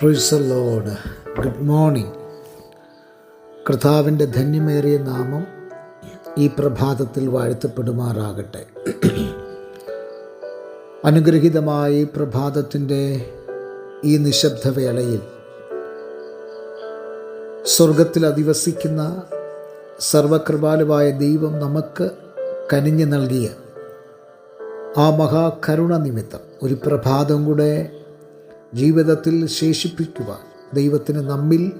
പ്രൊയ്സ് load good morning കർത്താവിന്റെ ധന്യമേറിയ നാമം ഈ പ്രഭാതത്തിൽ വാഴ്ത്തപ്പെടുമാറാകട്ടെ. അനുഗ്രഹീതമായ ഈ പ്രഭാതത്തിന്റെ ഈ നിശബ്ദവേളയിൽ സ്വർഗത്തിൽ അധിവസിക്കുന്ന സർവകൃപാലുവായ ദൈവം നമുക്ക് കനിഞ്ഞു നൽകിയ ആ മഹാകരുണ നിമിത്തം ഒരു പ്രഭാതം കൂടെ ജീവിതത്തിൽ ശേഷിപ്പിക്കുവാൻ. ദൈവത്തിന് നമ്മിൽ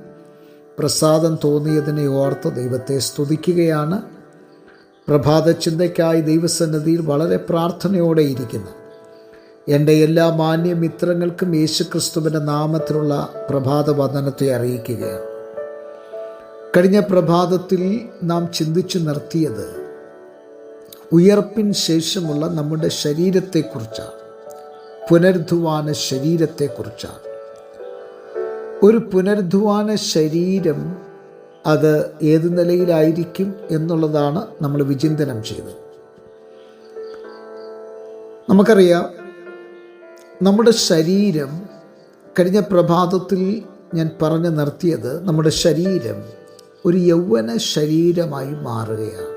പ്രസാദം തോന്നിയതിനെ ഓർത്ത് ദൈവത്തെ സ്തുതിക്കുകയാണ്. പ്രഭാത ചിന്തയ്ക്കായി ദൈവസന്നിധിയിൽ വളരെ പ്രാർത്ഥനയോടെ ഇരിക്കുന്നു. എന്റെ എല്ലാ മാന്യ മിത്രങ്ങൾക്കും യേശുക്രിസ്തുവിന്റെ നാമത്തിലുള്ള പ്രഭാത വന്ദനത്തെ അറിയിക്കുകയാണ്. കഴിഞ്ഞ പ്രഭാതത്തിൽ നാം ചിന്തിച്ചു നിർത്തിയത് ഉയർപ്പിന് ശേഷമുള്ള നമ്മുടെ ശരീരത്തെക്കുറിച്ചാണ്. പുനരുദ്ധാന ശരീരത്തെക്കുറിച്ചാണ്. ഒരു പുനരുദ്ധാന ശരീരം അത് ഏത് നിലയിലായിരിക്കും എന്നുള്ളതാണ് നമ്മൾ വിചിന്തനം ചെയ്തത് നമുക്കറിയാം നമ്മുടെ ശരീരം കഴിഞ്ഞ പ്രഭാതത്തിൽ ഞാൻ പറഞ്ഞു നിർത്തിയത് നമ്മുടെ ശരീരം ഒരു യൗവന ശരീരമായി മാറുകയാണ്.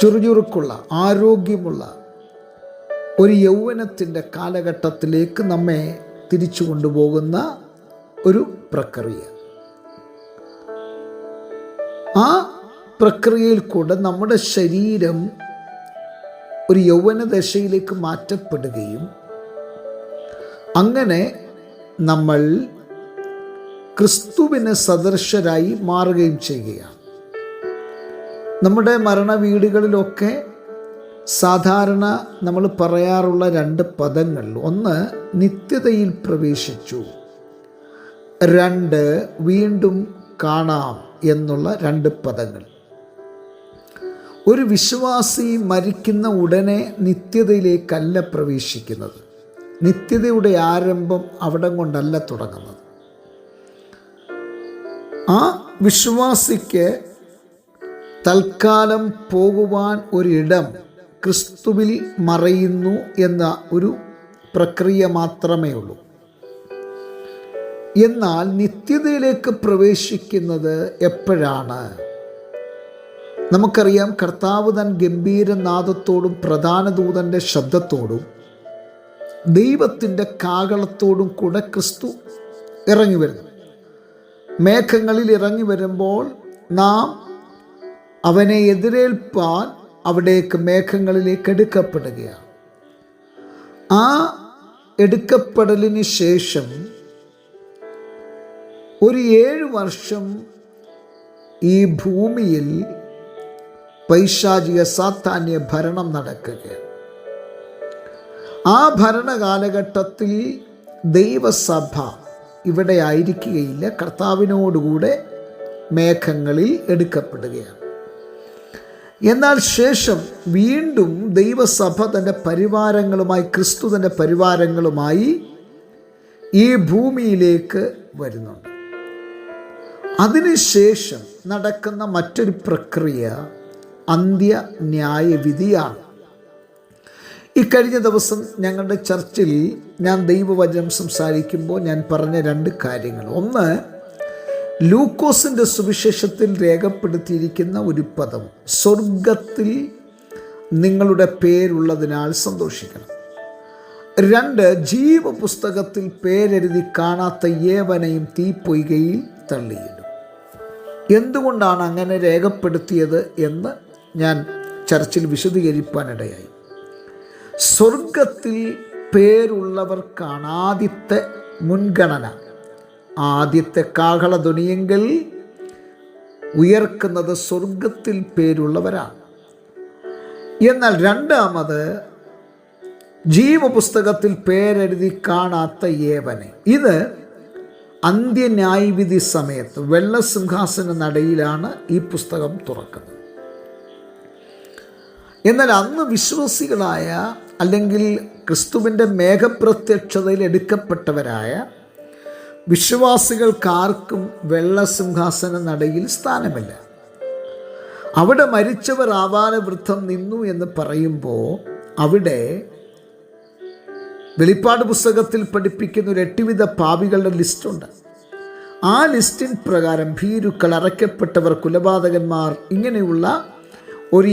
ചുറുചുറുക്കുള്ള ആരോഗ്യമുള്ള ഒരു യൗവനത്തിന്റെ കാലഘട്ടത്തിലേക്ക് നമ്മെ തിരിച്ചു കൊണ്ടുപോകുന്ന ഒരു പ്രക്രിയ. ആ പ്രക്രിയയിൽ കൂടെ നമ്മുടെ ശരീരം ഒരു യൗവന ദശയിലേക്ക് മാറ്റപ്പെടുകയും അങ്ങനെ നമ്മൾ ക്രിസ്തുവിന് സദൃശരായി മാറുകയും ചെയ്യുകയാണ്. നമ്മുടെ മരണ വീടുകളിലൊക്കെ സാധാരണ നമ്മൾ പറയാറുള്ള രണ്ട് പദങ്ങൾ. ഒന്ന് നിത്യതയിൽ പ്രവേശിച്ചു. രണ്ട് വീണ്ടും കാണാം എന്നുള്ള രണ്ട് പദങ്ങൾ. ഒരു വിശ്വാസി മരിക്കുന്ന ഉടനെ നിത്യതയിലേക്കല്ല പ്രവേശിക്കുന്നത്. നിത്യതയുടെ ആരംഭം അവിടം കൊണ്ടല്ല തുടങ്ങുന്നത്. ആ വിശ്വാസിക്ക് തൽക്കാലം പോകുവാൻ ഒരിടം ക്രിസ്തുവിൽ മറയുന്നു എന്ന ഒരു പ്രക്രിയ മാത്രമേ ഉള്ളൂ. എന്നാൽ നിത്യതയിലേക്ക് പ്രവേശിക്കുന്നത് എപ്പോഴാണ്? നമുക്കറിയാം കർത്താവ് തൻ ഗംഭീരനാദത്തോടും പ്രധാന ദൂതന്റെ ശബ്ദത്തോടും ദൈവത്തിന്റെ കാകളത്തോടും കൂടെ ക്രിസ്തു ഇറങ്ങി വരുന്നു. മേഘങ്ങളിൽ ഇറങ്ങി വരുമ്പോൾ നാം അവനെ എതിരേൽപ്പാൻ അവിടേക്ക് മേഘങ്ങളിലേക്ക് എടുക്കപ്പെടുകയാണ്. ആ എടുക്കപ്പെടലിന് ശേഷം ഒരു ഏഴ് വർഷം ഈ ഭൂമിയിൽ പൈശാചിക സാത്താന്യ ഭരണം നടക്കുകയാണ്. ആ ഭരണകാലഘട്ടത്തിൽ ദൈവസഭ ഇവിടെ ആയിരിക്കുകയില്ല. കർത്താവിനോടുകൂടെ മേഘങ്ങളിൽ എടുക്കപ്പെടുകയാണ്. എന്നാൽ ശേഷം വീണ്ടും ദൈവസഭ തന്റെ പരിവാരങ്ങളുമായി ക്രിസ്തു തന്റെ പരിവാരങ്ങളുമായി ഈ ഭൂമിയിലേക്ക് വരുന്നുണ്ട്. അതിനുശേഷം നടക്കുന്ന മറ്റൊരു പ്രക്രിയ അന്ത്യ ന്യായവിധിയാണ് ഈ കഴിഞ്ഞ ദിവസം ഞങ്ങളുടെ ചർച്ചിൽ ഞാൻ ദൈവവചനം സംസാരിക്കുമ്പോൾ ഞാൻ പറഞ്ഞ രണ്ട് കാര്യങ്ങൾ. ഒന്ന് ലൂക്കോസിന്റെ സുവിശേഷത്തിൽ രേഖപ്പെടുത്തിയിരിക്കുന്ന ഒരു പദം സ്വർഗത്തിൽ നിങ്ങളുടെ പേരുള്ളതിനാൽ സന്തോഷിക്കണം. രണ്ട് ജീവപുസ്തകത്തിൽ പേരെഴുതി കാണാത്ത ഏവനെയും തീപ്പൊയ്കയിൽ തള്ളിയിടും. എന്തുകൊണ്ടാണ് അങ്ങനെ രേഖപ്പെടുത്തിയത് എന്ന് ഞാൻ ചർച്ചിൽ വിശദീകരിക്കാനിടയായി സ്വർഗത്തിൽ പേരുള്ളവർക്കാണ് ആദ്യത്തെ മുൻഗണന. ആദ്യത്തെ കാഹള ധ്വനിയെങ്കിൽ ഉയർക്കുന്നത് സ്വർഗത്തിൽ പേരുള്ളവരാണ്. എന്നാൽ രണ്ടാമത് ജീവപുസ്തകത്തിൽ പേരെഴുതി കാണാത്ത ഏവനെ. ഇത് അന്ത്യന്യായവിധി സമയത്ത് വെള്ളസിംഹാസന നടയിലാണ് ഈ പുസ്തകം തുറക്കുന്നത്. എന്നാൽ അന്ന് വിശ്വാസികളായ അല്ലെങ്കിൽ ക്രിസ്തുവിന്റെ മേഘപ്രത്യക്ഷതയിൽ എടുക്കപ്പെട്ടവരായ വിശ്വാസികൾക്കാർക്കും വെള്ളസിംഹാസന നടയിൽ സ്ഥാനമില്ല. അവിടെ മരിച്ചവർ ആവാനവൃദ്ധം നിന്നു എന്ന് പറയുമ്പോൾ അവിടെ വെളിപ്പാട് പുസ്തകത്തിൽ പഠിപ്പിക്കുന്ന ഒരു എട്ടുവിധ പാപികളുടെ ലിസ്റ്റുണ്ട്. ആ ലിസ്റ്റിൻ പ്രകാരം ഭീരുക്കൾ അറയ്ക്കപ്പെട്ടവർ കുലപാതകന്മാർ ഇങ്ങനെയുള്ള ഒരു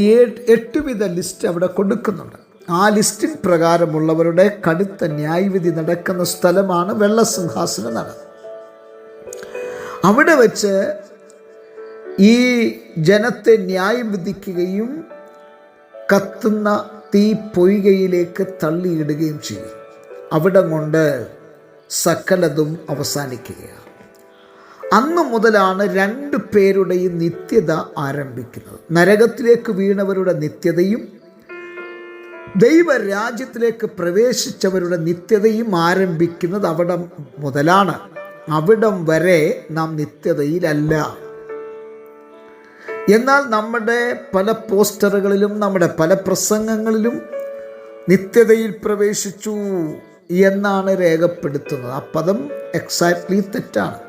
എട്ടുവിധ ലിസ്റ്റ് അവിടെ കൊടുക്കുന്നുണ്ട്. ആ ലിസ്റ്റിൻ പ്രകാരമുള്ളവരുടെ കടുത്ത ന്യായവിധി നടക്കുന്ന സ്ഥലമാണ് വെള്ളസിംഹാസന നട. അവിടെ വച്ച് ഈ ജനത്തെ ന്യായം വിധിക്കുകയും കത്തുന്ന തീ പൊയ്കയിലേക്ക് തള്ളിയിടുകയും ചെയ്യും. അവിടെ കൊണ്ട് സകലതും അവസാനിക്കുകയാണ്. അന്ന് മുതലാണ് രണ്ട് പേരുടെയും നിത്യത ആരംഭിക്കുന്നത്. നരകത്തിലേക്ക് വീണവരുടെ നിത്യതയും ദൈവരാജ്യത്തിലേക്ക് പ്രവേശിച്ചവരുടെ നിത്യതയും ആരംഭിക്കുന്നത് അവിടെ മുതലാണ്. അവിടം വരെ നാം നിത്യതയിലല്ല. എന്നാൽ നമ്മുടെ പല പോസ്റ്ററുകളിലും നമ്മുടെ പല പ്രസംഗങ്ങളിലും നിത്യതയിൽ പ്രവേശിച്ചു എന്നാണ് രേഖപ്പെടുത്തുന്നത്. ആ പദം എക്സാക്ട്ലി തെറ്റാണ്.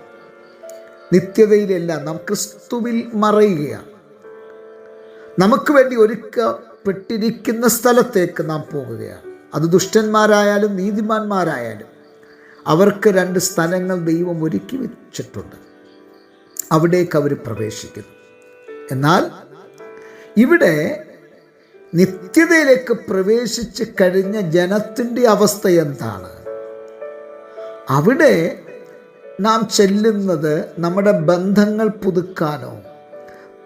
നിത്യതയിലല്ല നാം ക്രിസ്തുവിൽ മറയുകയാണ്. നമുക്ക് വേണ്ടി ഒരുക്കപ്പെട്ടിരിക്കുന്ന സ്ഥലത്തേക്ക് നാം പോകുകയാണ്. അത് ദുഷ്ടന്മാരായാലും നീതിമാന്മാരായാലും അവർക്ക് രണ്ട് സ്ഥലങ്ങൾ ദൈവം ഒരുക്കി വെച്ചിട്ടുണ്ട്. അവിടേക്ക് അവർ പ്രവേശിക്കുന്നു. എന്നാൽ ഇവിടെ നിത്യതയിലേക്ക് പ്രവേശിച്ച് കഴിഞ്ഞ ജനത്തിന്റെ അവസ്ഥ എന്താണ്? അവിടെ നാം ചെല്ലുന്നത് നമ്മുടെ ബന്ധങ്ങൾ പുതുക്കാനോ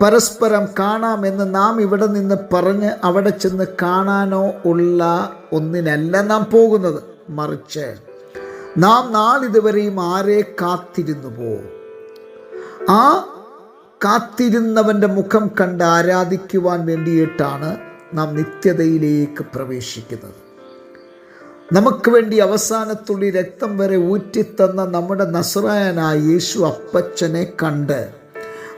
പരസ്പരം കാണാമെന്ന് നാം ഇവിടെ നിന്ന് പറഞ്ഞ് അവിടെ ചെന്ന് കാണാനോ ഉള്ള ഒന്നിനല്ല നാം പോകുന്നത്. മറിച്ച് നാം നാളിതുവരെയും ആരെ കാത്തിരുന്നുവോ? ആ കാത്തിരുന്നവന്റെ മുഖം കണ്ട് ആരാധിക്കുവാൻ വേണ്ടിയിട്ടാണ് നാം നിത്യതയിലേക്ക് പ്രവേശിക്കുന്നത്. നമുക്ക് വേണ്ടി അവസാനത്തുള്ളി രക്തം വരെ ഊറ്റിത്തന്ന നമ്മുടെ നസ്രായനായ യേശു അപ്പച്ചനെ കണ്ട്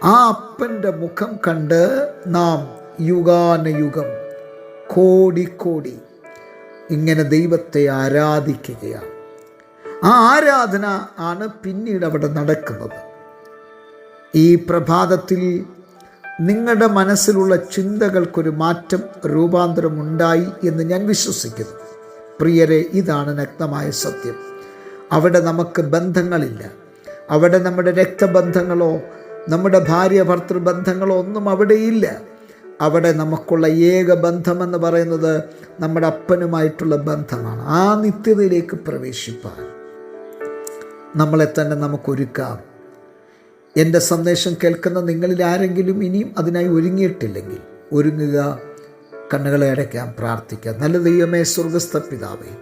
ആ അപ്പന്റെ മുഖം കണ്ട് നാം യുഗാനയുഗം കോടി കോടി ഇങ്ങനെ ദൈവത്തെ ആരാധിക്കുകയാണ്. ആ ആരാധന ആണ് പിന്നീട് അവിടെ നടക്കുന്നത്. ഈ പ്രഭാതത്തിൽ നിങ്ങളുടെ മനസ്സിലുള്ള ചിന്തകൾക്കൊരു മാറ്റം രൂപാന്തരം ഉണ്ടായി എന്ന് ഞാൻ വിശ്വസിക്കുന്നു. പ്രിയരെ ഇതാണ് നഗ്നമായ സത്യം. അവിടെ നമുക്ക് ബന്ധങ്ങളില്ല. അവിടെ നമ്മുടെ രക്തബന്ധങ്ങളോ നമ്മുടെ ഭാര്യ ഭർത്തൃബന്ധങ്ങളോ ഒന്നും അവിടെയില്ല. അവിടെ നമുക്കുള്ള ഏക ബന്ധമെന്ന് പറയുന്നത് നമ്മുടെ അപ്പനുമായിട്ടുള്ള ബന്ധമാണ്. ആ നിത്യതയിലേക്ക് പ്രവേശിപ്പാൻ. നമ്മളെ തന്നെ നമുക്കൊരുക്കാം. എന്റെ സന്ദേശം കേൾക്കുന്ന നിങ്ങളിൽ ആരെങ്കിലും ഇനിയും അതിനായി ഒരുങ്ങിയിട്ടില്ലെങ്കിൽ ഒരുങ്ങുക കണ്ണുകളെ അടയ്ക്കാൻ പ്രാർത്ഥിക്കാം നല്ല ദൈവമേ സ്വർഗസ്ഥ പിതാവേ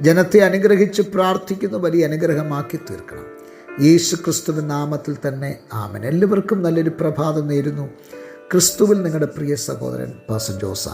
ജനത്തെ അനുഗ്രഹിച്ച് പ്രാർത്ഥിക്കുന്ന വലിയ അനുഗ്രഹമാക്കി തീർക്കണം. യേശു ക്രിസ്തുവിൻ നാമത്തിൽ തന്നെ ആമൻ. എല്ലാവർക്കും നല്ലൊരു പ്രഭാതം നേരുന്നു. ക്രിസ്തുവിൽ നിങ്ങളുടെ പ്രിയ സഹോദരൻ പാസ ജോസ്